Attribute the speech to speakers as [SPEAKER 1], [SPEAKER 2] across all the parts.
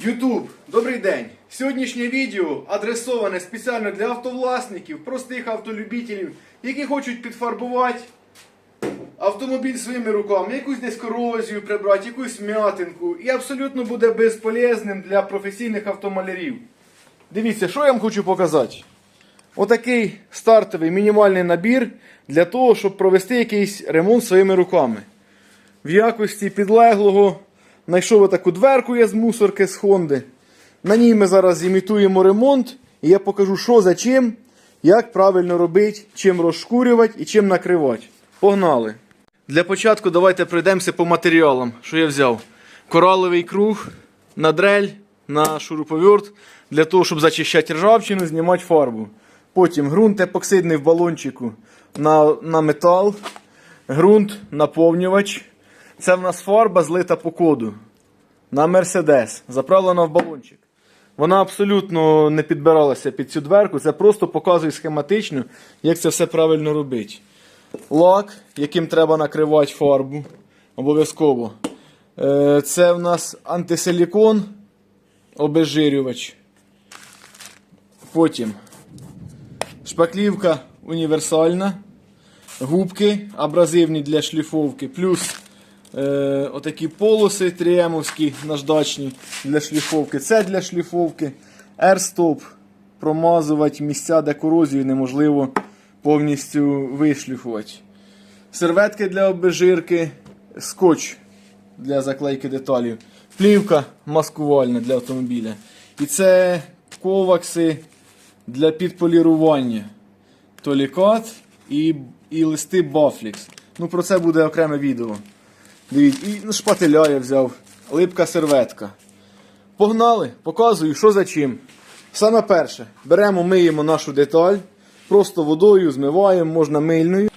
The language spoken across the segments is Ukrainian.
[SPEAKER 1] Ютуб, добрий день! Сьогоднішнє відео адресоване спеціально для автовласників, простих автолюбителів, які хочуть підфарбувати автомобіль своїми руками, якусь десь корозію прибрати, якусь м'ятинку. І абсолютно буде безполезним для професійних автомалярів. Дивіться, що я вам хочу показати. Отакий стартовий мінімальний набір для того, щоб провести якийсь ремонт своїми руками. В якості підлеглого знайшов таку дверку я з мусорки з Хонди. На ній ми зараз імітуємо ремонт, і я покажу, що за чим, як правильно робити, чим розшкурювати і чим накривати. Погнали! Для початку давайте пройдемося по матеріалам, що я взяв. Кораловий круг на дрель, на шуруповерт, для того, щоб зачищати ржавчину, знімати фарбу. Потім ґрунт епоксидний в балончику на, на метал, ґрунт наповнювач. Це в нас фарба злита по коду на Мерседес, заправлена в балончик. Вона абсолютно не підбиралася під цю дверку, це просто показує схематично, як це все правильно робити. Лак, яким треба накривати фарбу, обов'язково. Е, Це в нас антисилікон, обезжирювач. Потім шпаклівка універсальна, губки абразивні для шліфовки, плюс е, отакі полоси тріємовські наждачні для шліфовки. Це для шліфовки. Airstop промазувати місця, де корозію неможливо повністю вишліфувати. Серветки для обезжирки, скотч для заклейки деталів, плівка маскувальна для автомобіля. І це ковакси для підполірування. Толікат і, і листи Бафлікс. Ну про це буде окреме відео. Дивіться, і ну, шпателя я взяв, липка серветка. Погнали, показую, що за чим. Саме перше, беремо, миємо нашу деталь, просто водою змиваємо, можна мильною.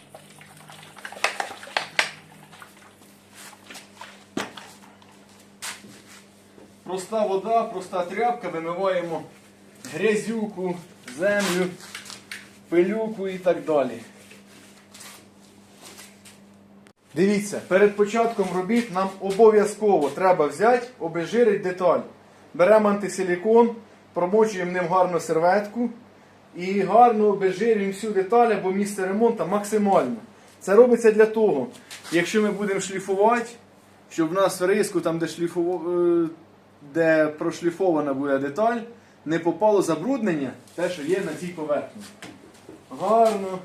[SPEAKER 1] Проста вода, проста тряпка, вимиваємо грязюку, землю, пилюку і так далі. Дивіться, перед початком робіт нам обов'язково треба взяти, обезжирити деталь. Беремо антисилікон, промочуємо ним гарно серветку і гарно обезжирюємо всю деталь або місце ремонту максимально. Це робиться для того, якщо ми будемо шліфувати, щоб в нас в риску, там де, шліфово, е, де прошліфована буде деталь, не попало забруднення, те, що є на цій поверхні. Гарно,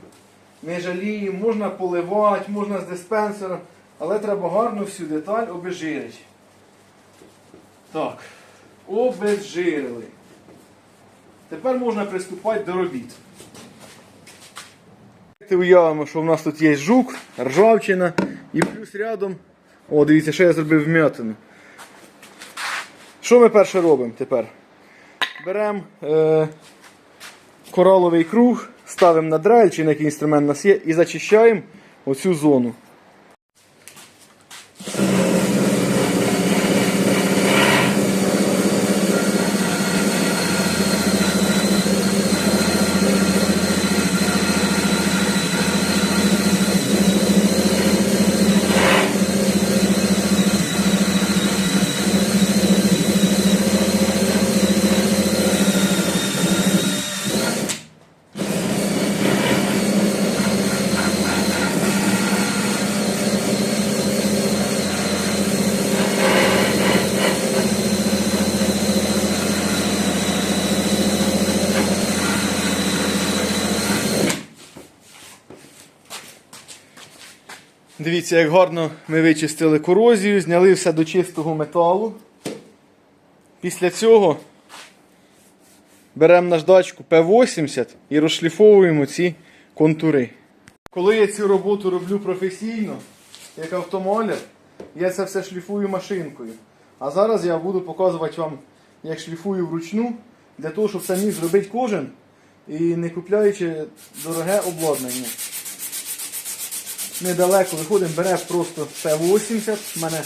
[SPEAKER 1] не жаліємо, можна поливати, можна з диспенсера, але треба гарно всю деталь обезжирити. Так, обезжирили. Тепер можна приступати до робіт. Уявимо, що в нас тут є жук, ржавчина і плюс рядом. О, дивіться, що я зробив вм'ятину. Що ми перше робимо тепер? Беремо е, кораловий круг, ставимо на дрель чи на який інструмент у нас є і зачищаємо оцю зону. Дивіться, як гарно ми вичистили корозію, зняли все до чистого металу. Після цього беремо наждачку П80 і розшліфовуємо ці контури. Коли я цю роботу роблю професійно, як автомоляр, я це все шліфую машинкою. А зараз я буду показувати вам, як шліфую вручну, для того, щоб самі зробити кожен і не купляючи дороге обладнання недалеко виходимо, бере просто П-80, в мене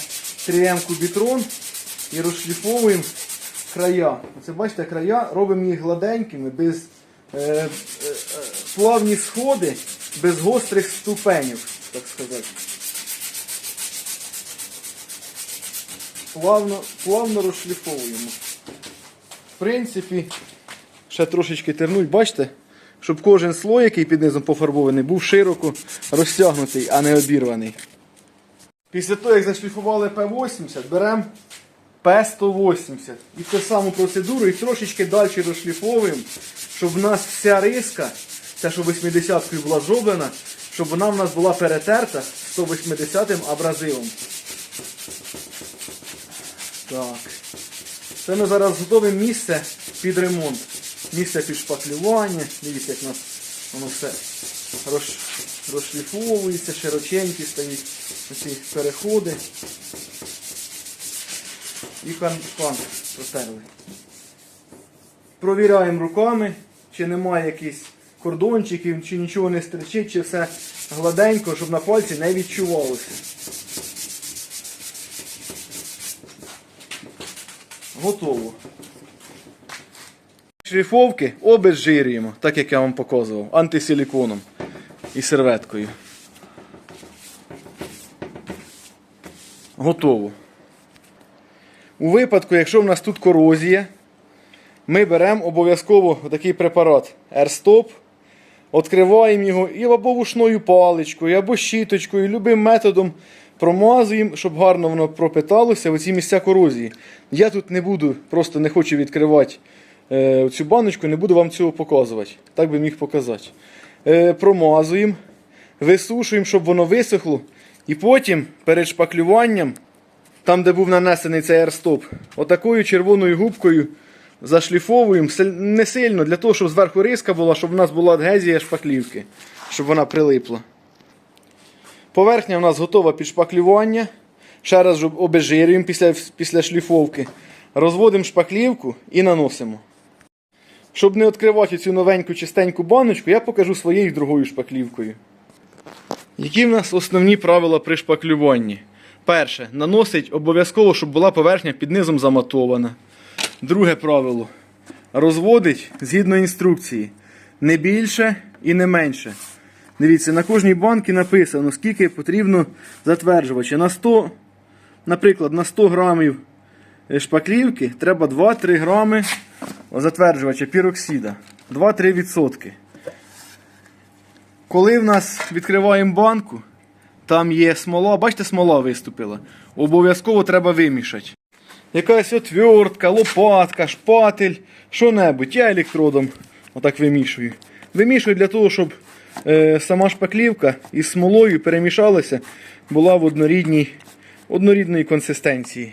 [SPEAKER 1] 3М кубітрон і розшліфовуємо края. Оце бачите, края, робимо їх гладенькими, без е, е, е, плавні сходи, без гострих ступенів, так сказати. плавно, плавно розшліфовуємо. В принципі, ще трошечки тернуть, бачите, щоб кожен слой, який під низом пофарбований, був широко розтягнутий, а не обірваний. Після того, як зашліфували П80, беремо П180. І ту саму процедуру і трошечки далі розшліфовуємо, щоб в нас вся риска, ця що 80-кою була зроблена, щоб вона в нас була перетерта 180-м абразивом. Так. Це ми зараз готовимо місце під ремонт. Місце під шпаклювання. Дивіться, як у нас воно все роз, розшліфовується, широченькі стають оці переходи. І кан-кан протерли. Провіряємо руками, чи немає якихось кордончиків, чи нічого не стричить, чи все гладенько, щоб на пальці не відчувалося. Готово. Шліфовки обезжирюємо, так як я вам показував, антисиліконом і серветкою. Готово. У випадку, якщо в нас тут корозія, ми беремо обов'язково такий препарат AirStop, відкриваємо його і або вушною паличкою, або щіточкою, любим методом промазуємо, щоб гарно воно пропиталося в ці місця корозії. Я тут не буду, просто не хочу відкривати цю баночку, не буду вам цього показувати. Так би міг показати. Е, промазуємо, висушуємо, щоб воно висохло. І потім перед шпаклюванням там, де був нанесений цей аерстоп, отакою червоною губкою зашліфовуємо не сильно, для того, щоб зверху риска була, щоб в нас була адгезія шпаклівки, щоб вона прилипла. Поверхня у нас готова під шпаклювання. Ще раз об- обезжирюємо після шліфовки. Розводимо шпаклівку і наносимо. Щоб не відкривати цю новеньку чистеньку баночку, я покажу своєю другою шпаклівкою. Які в нас основні правила при шпаклюванні? Перше, наносить обов'язково, щоб була поверхня під низом заматована. Друге правило. Розводить згідно інструкції. Не більше і не менше. Дивіться, на кожній банці написано, скільки потрібно затверджувача. На 100, наприклад, на 100 грамів е, шпаклівки треба 2-3 грами затверджувача піроксида. 2-3 відсотки. Коли в нас відкриваємо банку, там є смола, бачите, смола виступила. Обов'язково треба вимішати. Якась отвертка, лопатка, шпатель, що-небудь. Я електродом отак вимішую. Вимішую для того, щоб е, сама шпаклівка із смолою перемішалася, була в однорідній, однорідної консистенції.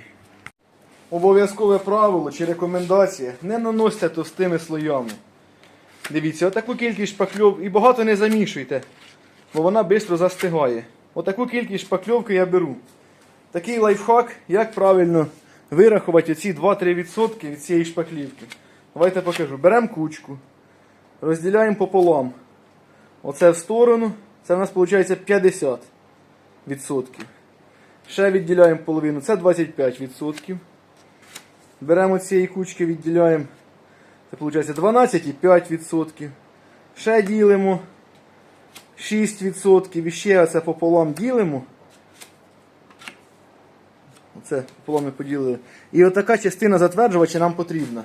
[SPEAKER 1] Обов'язкове правило чи рекомендація не наносьте товстими слоями. Дивіться, отаку кількість шпакльов і багато не замішуйте, бо вона швидко застигає. Отаку кількість шпакльовки я беру. Такий лайфхак, як правильно вирахувати оці 2-3% від цієї шпаклівки. Давайте покажу. Беремо кучку, розділяємо пополам. Оце в сторону, це в нас виходить 50%. Ще відділяємо половину, це 25%. Беремо цієї кучки, відділяємо. Це виходить 12,5%. Ще ділимо 6%. І ще оце пополам ділимо. Оце пополам ми поділили. І отака частина затверджувача нам потрібна.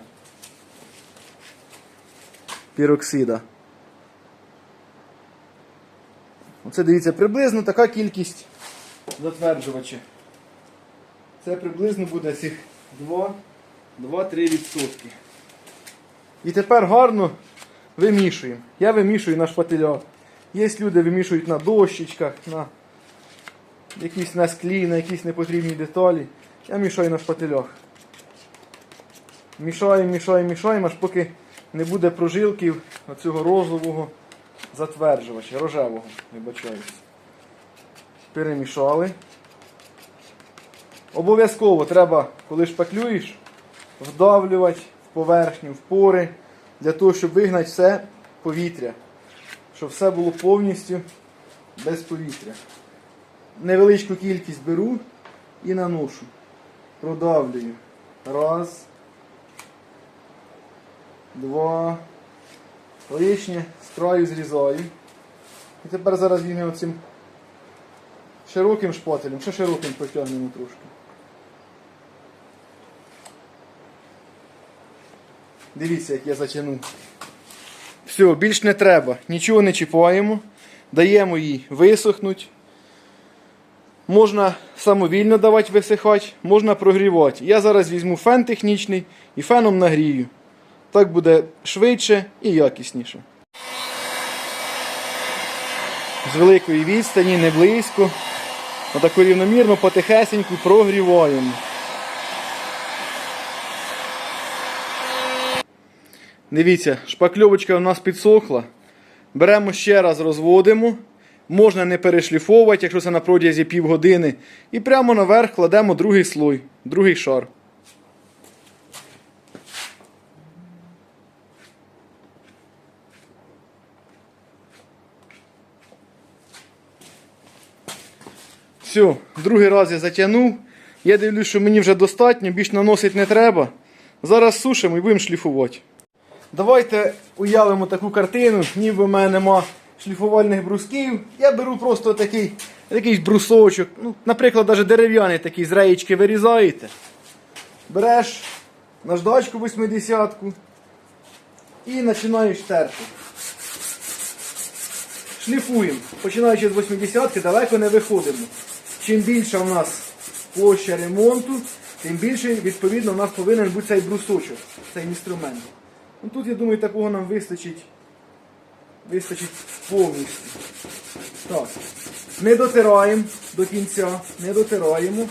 [SPEAKER 1] Піроксида. Оце дивіться, приблизно така кількість затверджувача. Це приблизно буде цих 2-3%. І тепер гарно вимішуємо. Я вимішую на шпателях. Є люди вимішують на дощечках, на якісь на склі, на якісь непотрібні деталі. Я мішаю на шпателях. Мішаємо, мішаємо, мішаємо, аж поки не буде прожилків оцього розового затверджувача, рожевого, вибачаюсь. Перемішали. Обов'язково треба, коли шпаклюєш, вдавлювати в поверхню, в пори, для того, щоб вигнати все повітря. Щоб все було повністю без повітря. Невеличку кількість беру і наношу. Продавлюю. Раз. Два. Лишнє з краю зрізаю. І тепер зараз візьмемо цим широким шпателем, ще широким потягнемо трошки. Дивіться, як я затягнув. Все, більш не треба. Нічого не чіпаємо. Даємо їй висохнути. Можна самовільно давати висихати, можна прогрівати. Я зараз візьму фен технічний і феном нагрію. Так буде швидше і якісніше. З великої відстані, не близько. Отако рівномірно, потихесеньку прогріваємо. Дивіться, шпакльовочка у нас підсохла. Беремо ще раз, розводимо. Можна не перешліфовувати, якщо це на протязі півгодини. І прямо наверх кладемо другий слой, другий шар. Все, другий раз я затягнув. Я дивлюсь, що мені вже достатньо, більш наносити не треба. Зараз сушимо і будемо шліфувати. Давайте уявимо таку картину, ніби в мене нема шліфувальних брусків. Я беру просто такий якийсь брусочок, ну, наприклад, навіть дерев'яний такий з реєчки вирізаєте. Береш наждачку 80-ку і починаєш терти. Шліфуємо. Починаючи з 80-ки, далеко не виходимо. Чим більша у нас площа ремонту, тим більше, відповідно, у нас повинен бути цей брусочок, цей інструмент. Ну, тут, я думаю, такого нам вистачить. Вистачить повністю. Так. Не дотираємо до кінця, не дотираємо.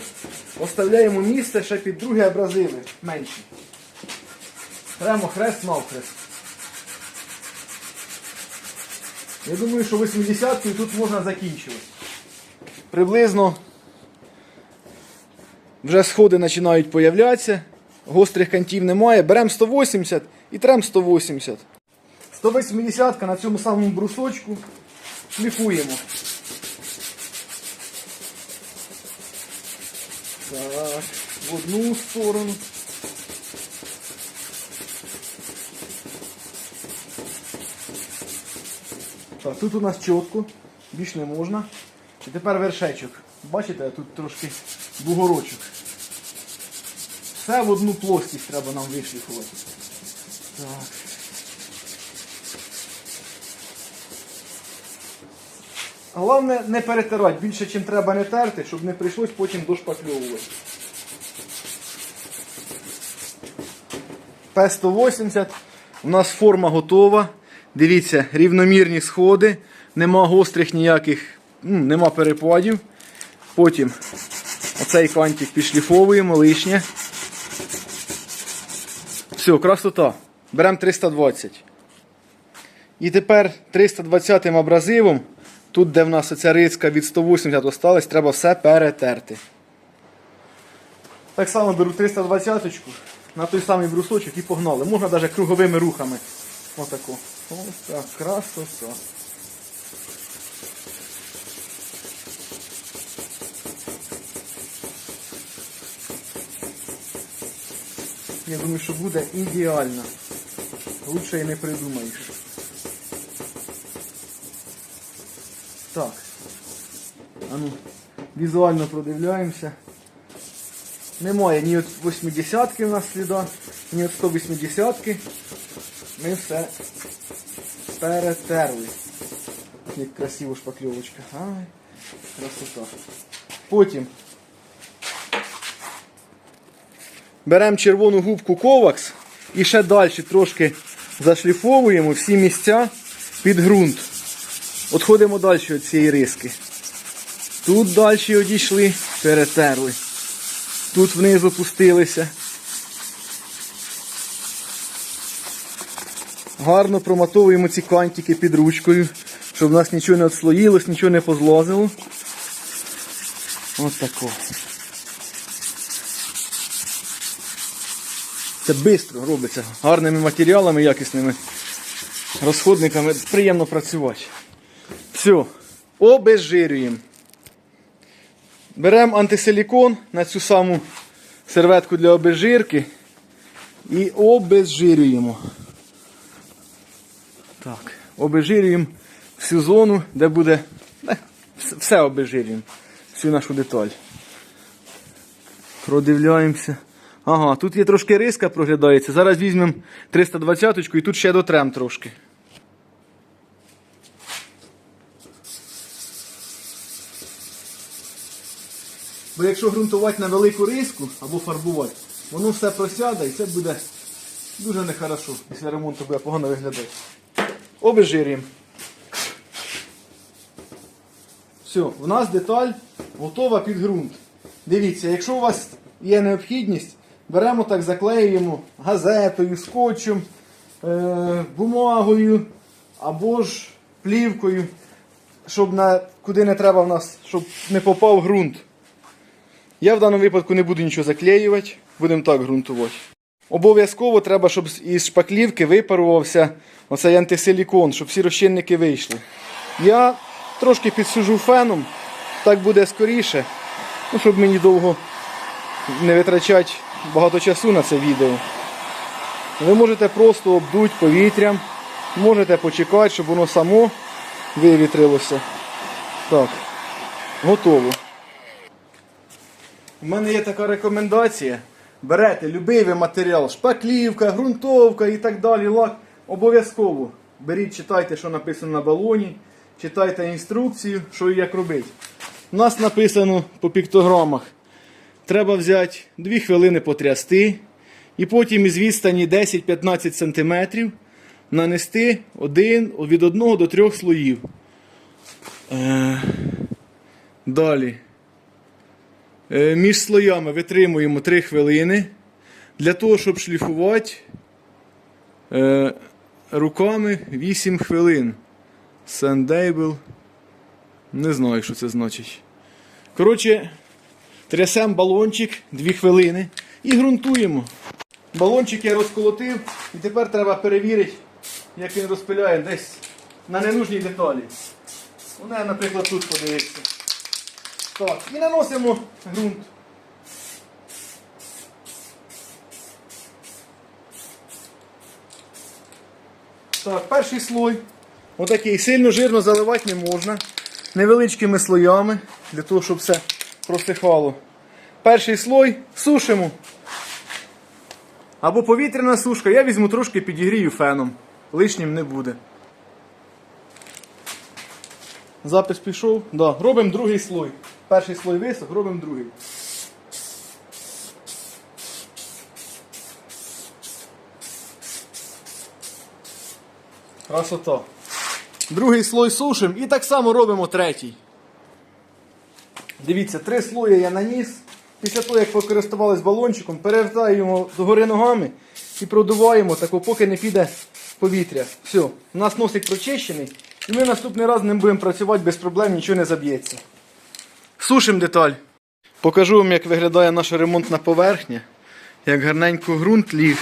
[SPEAKER 1] Оставляємо місце ще під другі абразиви менші. Прямо хрест навхрест. Я думаю, що 80-ки тут можна закінчувати. Приблизно вже сходи починають появлятися. Гострих кантів немає. Беремо 180 і трем 180. 180 на цьому самому брусочку шліфуємо. Так, в одну сторону. Так, тут у нас чітко, більш не можна. І тепер вершечок. Бачите, тут трошки бугорочок. Все в одну плоскість треба нам вишліфувати. Так. Головне не перетирати більше, чим треба не терти, щоб не прийшлось потім дошпакльовувати. П180. У нас форма готова. Дивіться, рівномірні сходи, нема гострих ніяких, ну, нема перепадів. Потім оцей кантик підшліфовуємо лишнє. Все, красота. Беремо 320. І тепер 320 абразивом, тут, де в нас оця рицька від 180 осталась, треба все перетерти. Так само беру 320 на той самий брусочок і погнали. Можна навіть круговими рухами. Отако. Ось так, красота. Я думаю, що буде ідеально. Лучше і не придумаєш. Так. А ну, візуально продивляємося. Немає ні от 80-ки в нас сліда, ні от 180-ки. Ми все перетерли. Як красиво шпакльовочка. Ай, красота. Потім беремо червону губку Ковакс і ще далі трошки зашліфовуємо всі місця під ґрунт. Отходимо далі від цієї риски. Тут далі одійшли, перетерли. Тут вниз опустилися. Гарно проматовуємо ці кантики під ручкою, щоб в нас нічого не отслоїлось, нічого не позлазило. Ось тако. Це швидко робиться, гарними матеріалами, якісними розходниками. Приємно працювати. Все, обезжирюємо. Беремо антисилікон на цю саму серветку для обезжирки і обезжирюємо. Так, обезжирюємо всю зону, де буде. е, Все обезжирюємо, всю нашу деталь. Продивляємося. Ага, тут є трошки риска проглядається. Зараз візьмемо 320-ку і тут ще дотрем трошки. Бо якщо ґрунтувати на велику риску або фарбувати, воно все просяде і це буде дуже нехорошо. Після ремонту буде погано виглядати. Обезжирюємо. Все, у нас деталь готова під ґрунт. Дивіться, якщо у вас є необхідність, беремо так, заклеюємо газетою, скотчем, е- бумагою або ж плівкою, щоб на, куди не треба в нас, щоб не попав ґрунт. Я в даному випадку не буду нічого заклеювати, будемо так ґрунтувати. Обов'язково треба, щоб із шпаклівки випарувався оцей антисилікон, щоб всі розчинники вийшли. Я трошки підсужу феном, так буде скоріше, ну, щоб мені довго не витрачати багато часу на це відео. Ви можете просто обдуть повітрям, можете почекати, щоб воно само вивітрилося. Так, готово. У мене є така рекомендація. Берете будь-який ви матеріал, шпаклівка, ґрунтовка і так далі, лак. Обов'язково беріть, читайте, що написано на балоні, читайте інструкцію, що і як робити. У нас написано по піктограмах. Треба взяти 2 хвилини потрясти і потім із відстані 10-15 см нанести один, від 1 до 3 слоїв. Е, далі. Е, Між слоями витримуємо 3 хвилини. Для того, щоб шліфувати е, руками 8 хвилин. Sandable. Не знаю, що це значить. Коротше, трясемо балончик 2 хвилини і ґрунтуємо. Балончик я розколотив і тепер треба перевірити, як він розпиляє десь на ненужній деталі. У мене, наприклад, тут подивитися. Так, і наносимо ґрунт. Так, перший слой. Отакий. Сильно жирно заливати не можна. Невеличкими слоями, для того, щоб все просихало. Перший слой сушимо. Або повітряна сушка. Я візьму трошки підігрію феном. Лишнім не буде. Запис пішов. Да. Робимо другий слой. Перший слой висох, робимо другий. Красота. Другий слой сушимо і так само робимо третій. Дивіться, три слої я наніс. Після того, як покористувались балончиком, перевертаємо догори ногами і продуваємо, так поки не піде повітря. Все, у нас носик прочищений. І ми наступний раз ним будемо працювати без проблем, нічого не заб'ється. Сушимо деталь. Покажу вам, як виглядає наша ремонтна поверхня. Як гарненько ґрунт ліг,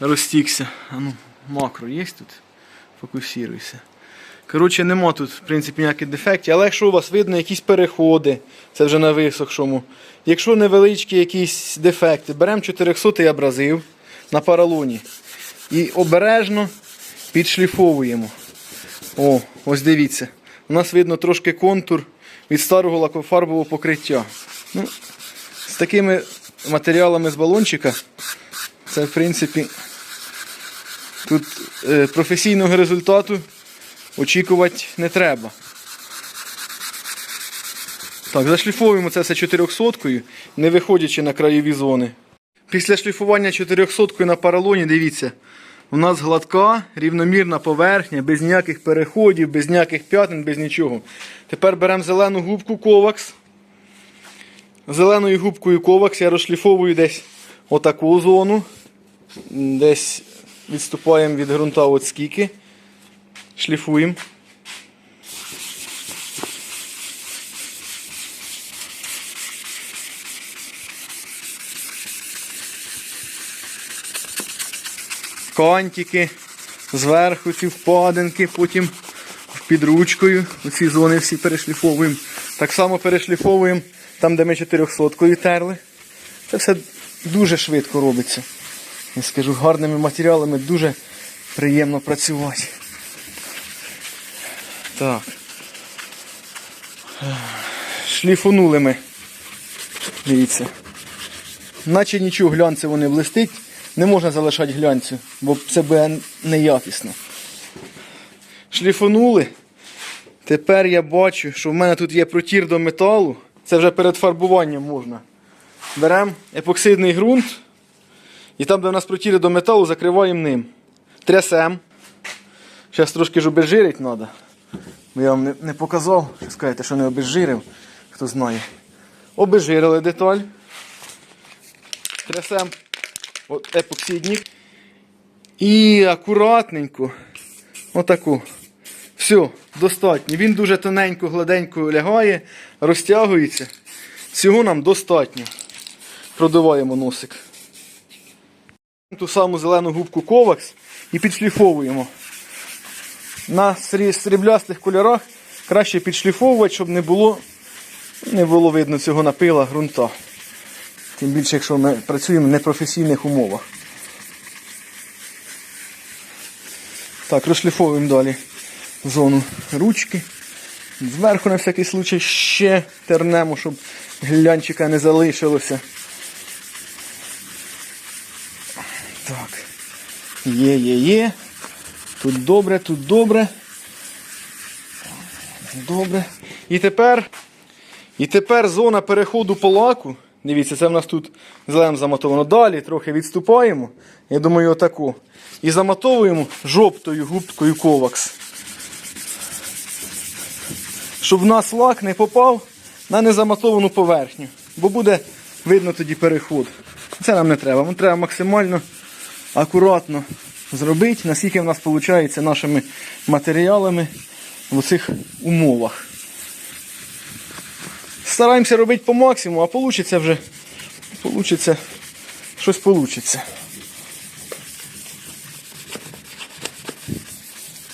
[SPEAKER 1] розтікся. А ну, макро є тут? Фокусіруйся. Коротше, нема тут, в принципі, ніяких дефектів, але якщо у вас видно якісь переходи, це вже на висохшому. Якщо невеличкі якісь дефекти, беремо 400 абразив на паралоні і обережно підшліфовуємо. О, ось дивіться. У нас видно трошки контур від старого лакофарбового покриття. Ну, з такими матеріалами з балончика, це в принципі тут е, професійного результату очікувати не треба. Так, зашліфовуємо це все 400 не виходячи на краєві зони. Після шліфування 400 на паралоні, дивіться, у нас гладка, рівномірна поверхня, без ніяких переходів, без ніяких п'ятин, без нічого. Тепер беремо зелену губку ковакс. Зеленою губкою ковакс я розшліфовую десь отаку зону. Десь відступаємо від ґрунта от скільки. Шліфуємо. Кантики, зверху ці впадинки, потім під ручкою. Оці зони всі перешліфовуємо. Так само перешліфовуємо там, де ми 400 терли. Це все дуже швидко робиться. Я скажу, гарними матеріалами дуже приємно працювати. Так. Шліфунули ми. Дивіться. Наче нічого глянцево не блистить. Не можна залишати глянцю, бо це буде неякісно. Шліфонули. Тепер я бачу, що в мене тут є протір до металу. Це вже перед фарбуванням можна. Беремо епоксидний ґрунт. І там, де в нас протіри до металу, закриваємо ним. Трясемо. Зараз трошки ж обезжирить треба. Бо я вам не, не показав. Що скажете, що не обезжирив, хто знає. Обезжирили деталь. Трясемо епоксидник. І акуратненько. Отаку. Все, достатньо. Він дуже тоненько, гладенько лягає, розтягується. Цього нам достатньо. Продуваємо носик. Ту саму зелену губку Ковакс і підшліфовуємо. На сріблястих кольорах краще підшліфовувати, щоб не було, не було видно цього напила ґрунта. Тим більше, якщо ми працюємо в непрофесійних умовах. Так, розшліфовуємо далі зону ручки. Зверху на всякий случай ще тернемо, щоб глянчика не залишилося. Так. Є, є, є. Тут добре, тут добре. Добре. І тепер, і тепер зона переходу по лаку. Дивіться, це в нас тут зеленим замотовано. Далі трохи відступаємо. Я думаю, отаку. І замотовуємо жовтою губкою ковакс. Щоб в нас лак не попав на незаматовану поверхню. Бо буде видно тоді переход. Це нам не треба. Нам треба максимально акуратно зробити, наскільки в нас виходить нашими матеріалами в цих умовах. Стараємося робити по максимуму, а вийде вже получиться, щось вийде.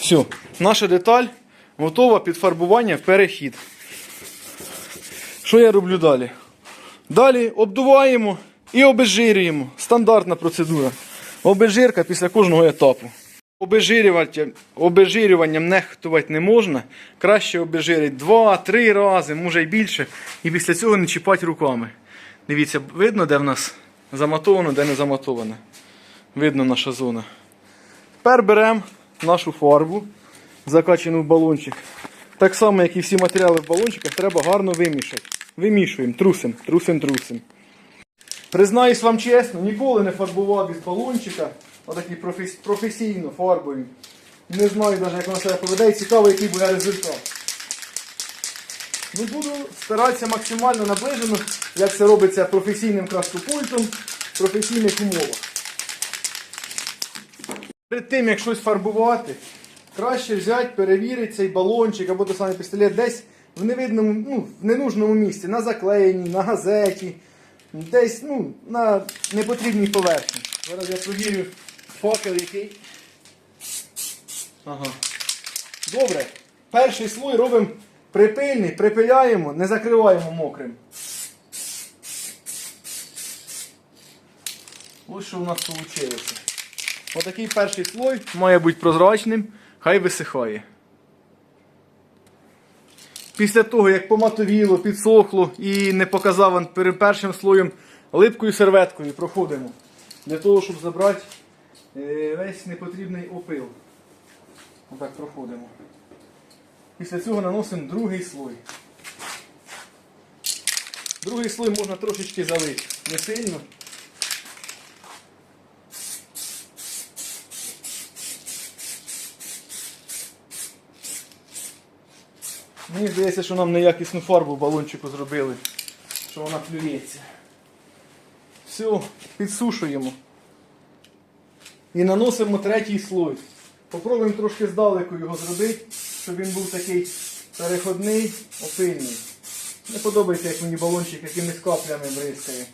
[SPEAKER 1] Все, наша деталь готова під фарбування в перехід. Що я роблю далі? Далі обдуваємо і обезжирюємо. Стандартна процедура. Обезжирка після кожного етапу. Обезжирювати- Обезжирюванням нехтувати не можна. Краще обезжирити 2-3 рази, може й більше. І після цього не чіпати руками. Дивіться, видно, де в нас заматовано, де не заматовано. Видно наша зона. Тепер беремо нашу фарбу, закачану в балончик. Так само, як і всі матеріали в балончиках, треба гарно вимішати. Вимішуємо, трусим, трусим, трусим. Признаюсь вам чесно, ніколи не фарбував із балончика, отакі професійно фарбою. Не знаю навіть, як вона себе поведе, і цікаво, який буде результат. Ну, буду старатися максимально наближено, як це робиться професійним краскопультом в професійних умовах. Перед тим, як щось фарбувати, краще взяти, перевірити цей балончик або той самий пістолет десь в невидному, ну, в ненужному місці, на заклеєнні, на газеті, десь ну, на непотрібній поверхні. Зараз я провірю факел який. Ага. Добре. Перший слой робимо припильний, припиляємо, не закриваємо мокрим. Ось що у нас вийшло. Отакий перший слой має бути прозрачним, хай висихає. Після того, як поматовіло, підсохло і не показав першим слоєм липкою серветкою проходимо. Для того, щоб забрати е, весь непотрібний опил. Отак проходимо. Після цього наносимо другий слой. Другий слой можна трошечки залити. Не сильно. Мені здається, що нам неякісну фарбу балончику зробили, що вона плюється. Все, підсушуємо. І наносимо третій слой. Попробуємо трошки здалеку його зробити, щоб він був такий переходний, опильний. Не подобається, як мені балончик якимись каплями бризкає.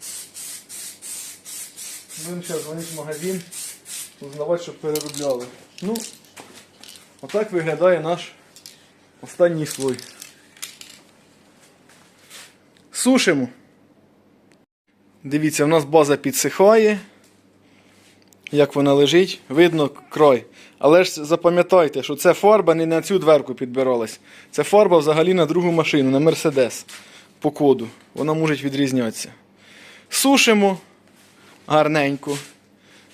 [SPEAKER 1] Будемо зараз дзвонити в магазин, узнавати, щоб переробляли. Ну, отак виглядає наш Останній слой. Сушимо. Дивіться, в нас база підсихає. Як вона лежить, видно край. Але ж запам'ятайте, що це фарба не на цю дверку підбиралась. Це фарба взагалі на другу машину, на Мерседес. По коду. Вона може відрізнятися. Сушимо гарненько.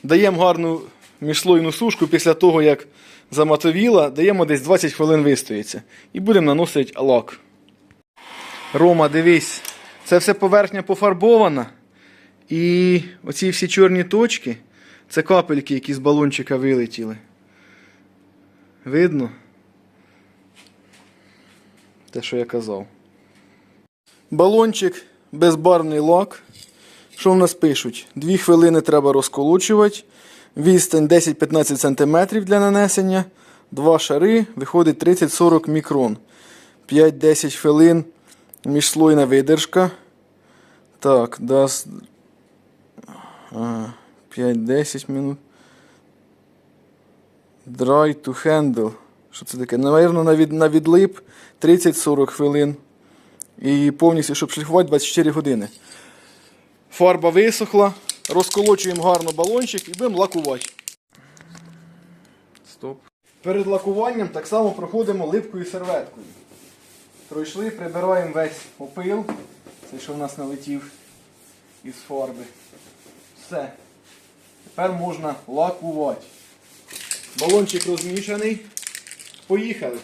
[SPEAKER 1] Даємо гарну міжслойну сушку після того, як заматовіла, даємо десь 20 хвилин вистоїться. І будемо наносити лак. Рома, дивись, це все поверхня пофарбована. І оці всі чорні точки це капельки, які з балончика вилетіли. Видно? Те, що я казав. Балончик, безбарвний лак. Що в нас пишуть? Дві хвилини треба розколочувати. Відстань 10-15 см для нанесення. Два шари виходить 30-40 мікрон. 5-10 хвилин міжслойна видержка. Так, дасть. А, 5-10 минут. Dry to handle. Що це таке? Навірно, на відлип 30-40 хвилин. І повністю, щоб шліфувати 24 години. Фарба висохла. Розколочуємо гарно балончик і будемо лакувати. Стоп. Перед лакуванням так само проходимо липкою серветкою. Пройшли, прибираємо весь опил. Це що в нас налетів із фарби. Все. Тепер можна лакувати. Балончик розмішаний. Поїхали.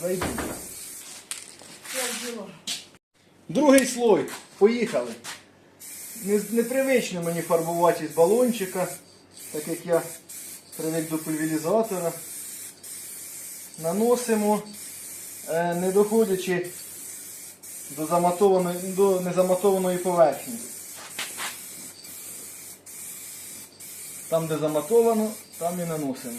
[SPEAKER 1] Зайди. Другий слой. Поїхали. Непривично мені фарбувати з балончика, так як я привик до пульверізатора. Наносимо, е, не доходячи до, заматованої, до незаматованої поверхні. Там, де заматовано, там і наносимо.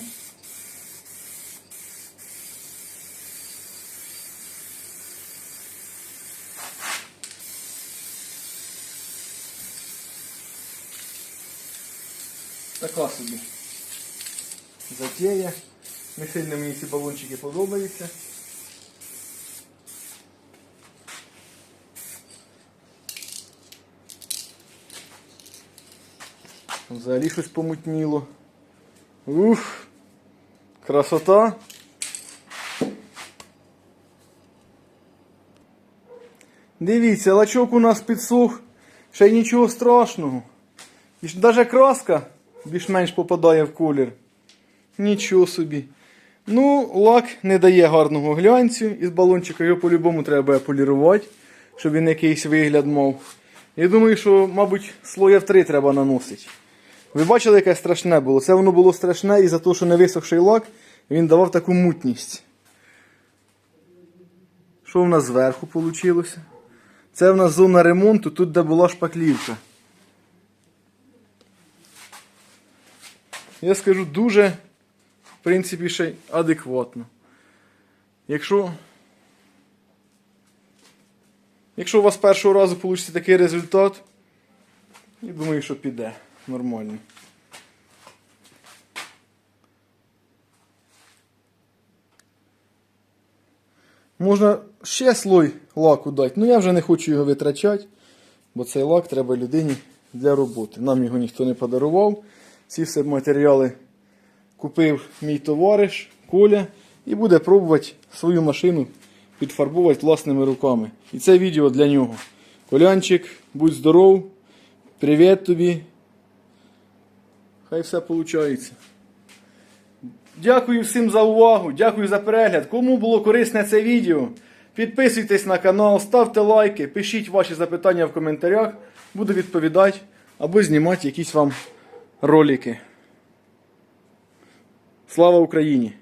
[SPEAKER 1] Така собі затея. Не сильно мені ці балончики подобаються. Взагалі щось помутніло. Ух! Красота! Дивіться, лачок у нас підсох, ще й нічого страшного. І ж навіть краска більш-менш попадає в колір. Нічого собі. Ну, лак не дає гарного глянцю. Із балончика його по-любому треба полірувати, щоб він якийсь вигляд мав. Я думаю, що, мабуть, слоїв 3 треба наносити. Ви бачили, яке страшне було? Це воно було страшне і за те, що не висохший лак, він давав таку мутність. Що в нас зверху вийшло? Це в нас зона ремонту, тут де була шпаклівка. Я скажу дуже, в принципі, ще адекватно. Якщо. Якщо у вас першого разу вийде такий результат, я думаю, що піде нормально. Можна ще слой лаку дати, ну я вже не хочу його витрачати, бо цей лак треба людині для роботи. Нам його ніхто не подарував. Ці все матеріали купив мій товариш Коля і буде пробувати свою машину підфарбувати власними руками. І це відео для нього. Колянчик, будь здоров, привіт тобі. Хай все виходить. Дякую всім за увагу, дякую за перегляд. Кому було корисне це відео, підписуйтесь на канал, ставте лайки, пишіть ваші запитання в коментарях. Буду відповідати або знімати якісь вам ролики. Слава Україні!